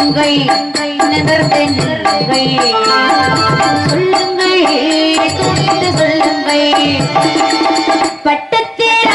சொல்லுங்கை நிமிர்ந்து பட்டத்தில்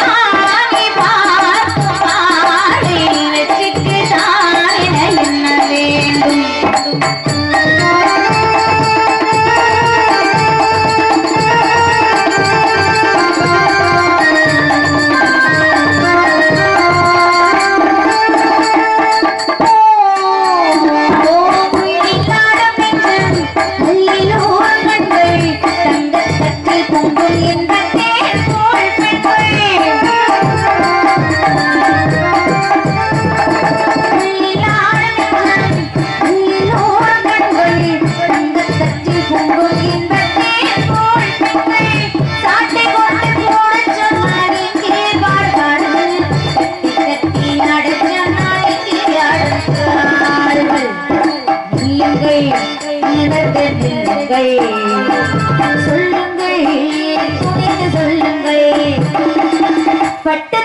நடந்த பிள்ளைகள் சொல்லுங்கள். சொல்லுங்கள். பட்ட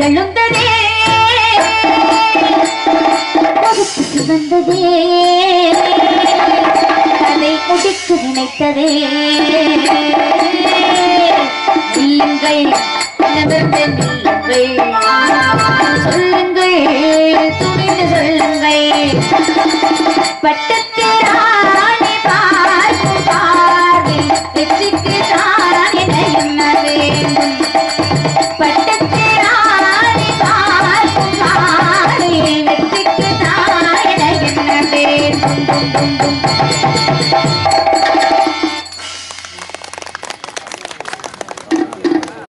எழுந்ததே. வந்ததே. அதை முடித்து நினைத்ததே. நீங்கள் நிமிர்ந்து நீங்கள் சொல்லுங்கள் துணிந்து சொல்லுங்கள். பட்டத்தில் Thank you.